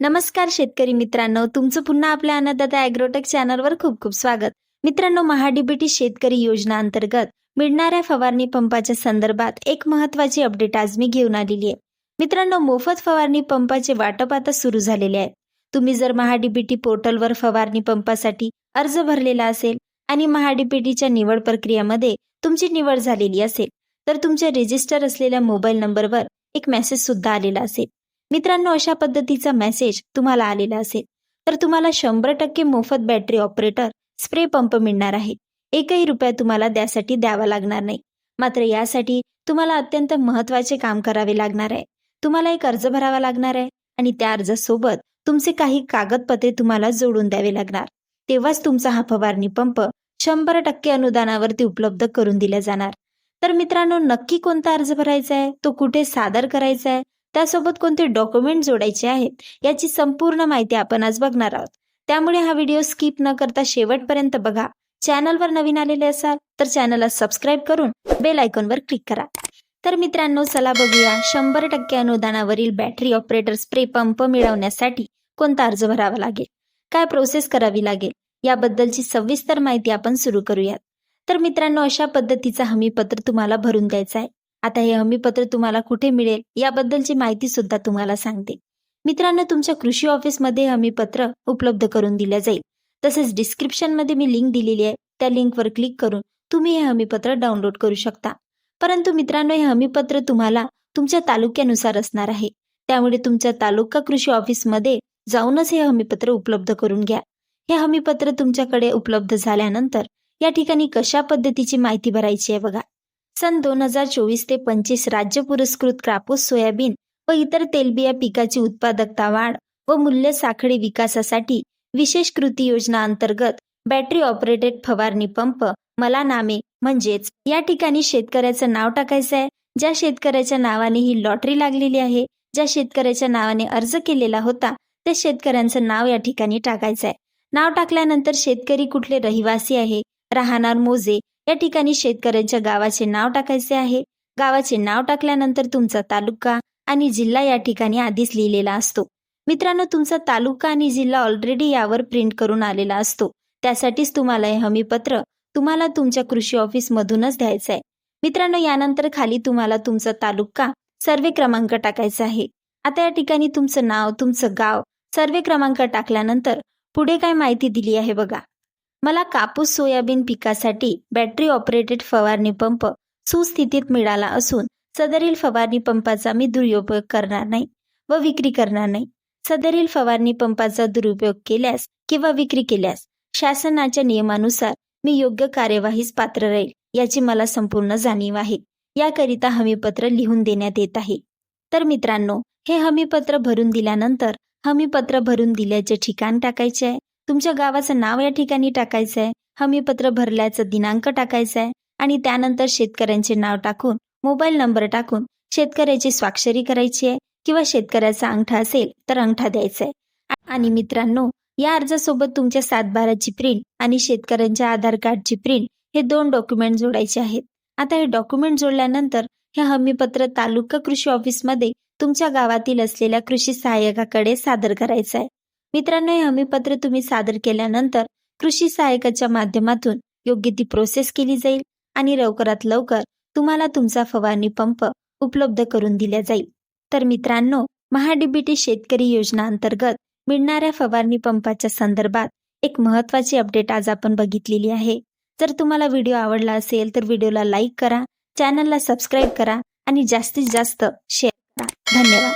नमस्कार शेतकरी मित्रांनो तुमचं पुन्हा आपल्या अन्नदाता अॅग्रोटेक चॅनलवर खूप खूप स्वागत. मित्रांनो महाडीबीटी शेतकरी योजना अंतर्गत मिळणाऱ्या फवारणी पंपाच्या संदर्भात एक महत्वाची अपडेट आज मी घेऊन आलेली आहे. मित्रांनो मोफत फवारणी पंपाचे वाटप आता सुरू झालेले आहे तुम्ही जर महाडीबीटी पोर्टलवर फवारणी पंपासाठी अर्ज भरलेला असेल आणि महाडीबीटीच्या निवड प्रक्रियेमध्ये तुमची निवड झालेली असेल तर तुमच्या रजिस्टर असलेल्या मोबाईल नंबरवर एक मेसेज सुद्धा आलेला असेल. मित्रांनो अशा पद्धतीचा मेसेज तुम्हाला आलेला असेल तर तुम्हाला शंभर टक्के मोफत बॅटरी ऑपरेटर स्प्रे पंप मिळणार आहे. एकही रुपया तुम्हाला त्यासाठी द्यावा लागणार नाही. मात्र यासाठी तुम्हाला अत्यंत महत्त्वाचे काम करावे लागणार आहे. तुम्हाला एक अर्ज भरावा लागणार आहे आणि त्या अर्जासोबत तुमचे काही कागदपत्रे तुम्हाला जोडून द्यावे लागणार. तेव्हाच तुमचा हा फवारणी पंप शंभर टक्के अनुदानावरती उपलब्ध करून दिला जाणार. तर मित्रांनो नक्की कोणता अर्ज भरायचा आहे? तो कुठे सादर करायचा आहे? त्यासोबत कोणते डॉक्युमेंट जोडायचे आहेत याची संपूर्ण माहिती आपण आज बघणार आहोत. त्यामुळे हा व्हिडिओ स्किप न करता शेवटपर्यंत बघा. चॅनलवर नवीन आलेले असाल तर चॅनलला सबस्क्राईब करून बेल आयकॉनवर क्लिक करा. तर मित्रांनो चला बघूया शंभर टक्के अनुदानावरील बॅटरी ऑपरेटर स्प्रे पंप मिळवण्यासाठी कोणता अर्ज भरावा लागेल? काय प्रोसेस करावी लागेल? याबद्दलची सविस्तर माहिती आपण सुरू करूयात. तर मित्रांनो अशा पद्धतीचा हमीपत्र तुम्हाला भरून द्यायचं आहे. आता हे हमीपत्र तुम्हाला कुठे मिळेल याबद्दलची माहिती सुद्धा तुम्हाला सांगते. मित्रांनो तुमच्या कृषी ऑफिसमध्ये हमीपत्र उपलब्ध करून दिल्या जाईल. तसेच डिस्क्रिप्शनमध्ये मी लिंक दिलेली आहे. त्या लिंकवर क्लिक करून तुम्ही हे हमीपत्र डाउनलोड करू शकता. परंतु मित्रांनो हे हमीपत्र तुम्हाला तुमच्या तालुक्यानुसार असणार आहे. त्यामुळे तुमच्या तालुका कृषी ऑफिसमध्ये जाऊनच हे हमीपत्र उपलब्ध करून घ्या. हे हमीपत्र तुमच्याकडे उपलब्ध झाल्यानंतर या ठिकाणी कशा पद्धतीची माहिती भरायची आहे बघा. सन दोन हजार चोवीस ते पंचवीस राज्य पुरस्कृत कापूस सोयाबीन व इतर तेलबिया पिकाची उत्पादकता वाढ व मूल्य साखळी विकासासाठी विशेष कृती योजना अंतर्गत बॅटरी ऑपरेटेड फवारणी पंप मला नामे म्हणजेच या ठिकाणी शेतकऱ्याचं नाव टाकायचं आहे. ज्या शेतकऱ्याच्या नावाने ही लॉटरी लागलेली आहे ज्या शेतकऱ्याच्या नावाने अर्ज केलेला होता त्या शेतकऱ्यांचं नाव या ठिकाणी टाकायचं आहे. नाव टाकल्यानंतर शेतकरी कुठले रहिवासी आहे? राहणार मोजे या ठिकाणी शेतकऱ्यांच्या गावाचे नाव टाकायचे आहे. गावाचे नाव टाकल्यानंतर तुमचा तालुका आणि जिल्हा या ठिकाणी आधीच लिहिलेला असतो. मित्रांनो तुमचा तालुका आणि जिल्हा ऑलरेडी यावर प्रिंट करून आलेला असतो. त्यासाठीच तुम्हाला हे हमीपत्र तुम्हाला तुमच्या कृषी ऑफिसमधूनच द्यायचं आहे मित्रांनो यानंतर खाली तुम्हाला तुमचा तालुका सर्वे क्रमांक टाकायचा आहे. आता या ठिकाणी तुमचं नाव तुमचं गाव सर्वे क्रमांक टाकल्यानंतर पुढे काय माहिती दिली आहे बघा. मला कापूस सोयाबीन पिकासाठी बॅटरी ऑपरेटेड फवारणी पंप सुस्थितीत मिळाला असून सदरील फवारणी पंपाचा मी दुरुपयोग करणार नाही व विक्री करणार नाही. सदरील फवारणी पंपाचा दुरुपयोग केल्यास किंवा विक्री केल्यास शासनाच्या नियमानुसार मी योग्य कार्यवाहीस पात्र राहील याची मला संपूर्ण जाणीव आहे. याकरिता हमीपत्र लिहून देण्यात येत आहे. तर मित्रांनो हे हमीपत्र भरून दिल्यानंतर हमीपत्र भरून दिल्याचे ठिकाण टाकायचे आहे. तुमच्या गावाचं नाव या ठिकाणी टाकायचं आहे हमीपत्र भरल्याचं दिनांक टाकायचंय? आहे आणि त्यानंतर शेतकऱ्यांचे नाव टाकून मोबाईल नंबर टाकून शेतकऱ्याची स्वाक्षरी करायची आहे किंवा शेतकऱ्याचा अंगठा असेल तर अंगठा द्यायचा आहे आणि मित्रांनो या अर्जासोबत तुमच्या सातबाराची प्रिंट आणि शेतकऱ्यांच्या आधार कार्डची प्रिंट हे दोन डॉक्युमेंट जोडायचे आहेत. आता हे डॉक्युमेंट जोडल्यानंतर हे हमीपत्र तालुका कृषी ऑफिसमध्ये तुमच्या गावातील असलेल्या कृषी सहाय्यकाकडे सादर करायचं आहे मित्रांनो हे हमीपत्र तुम्ही सादर केल्यानंतर कृषी सहाय्यकाच्या माध्यमातून योग्य ती प्रोसेस केली जाईल आणि लवकरात लवकर तुम्हाला तुमचा फवारणी पंप उपलब्ध करून दिला जाईल. तर मित्रांनो महाडीबीटी शेतकरी योजना अंतर्गत मिळणाऱ्या फवारणी पंपाच्या संदर्भात एक महत्वाची अपडेट आज आपण बघितलेली आहे. जर तुम्हाला व्हिडिओ आवडला असेल तर व्हिडिओला लाईक करा चॅनलला सबस्क्राईब करा आणि जास्तीत जास्त शेअर करा. धन्यवाद.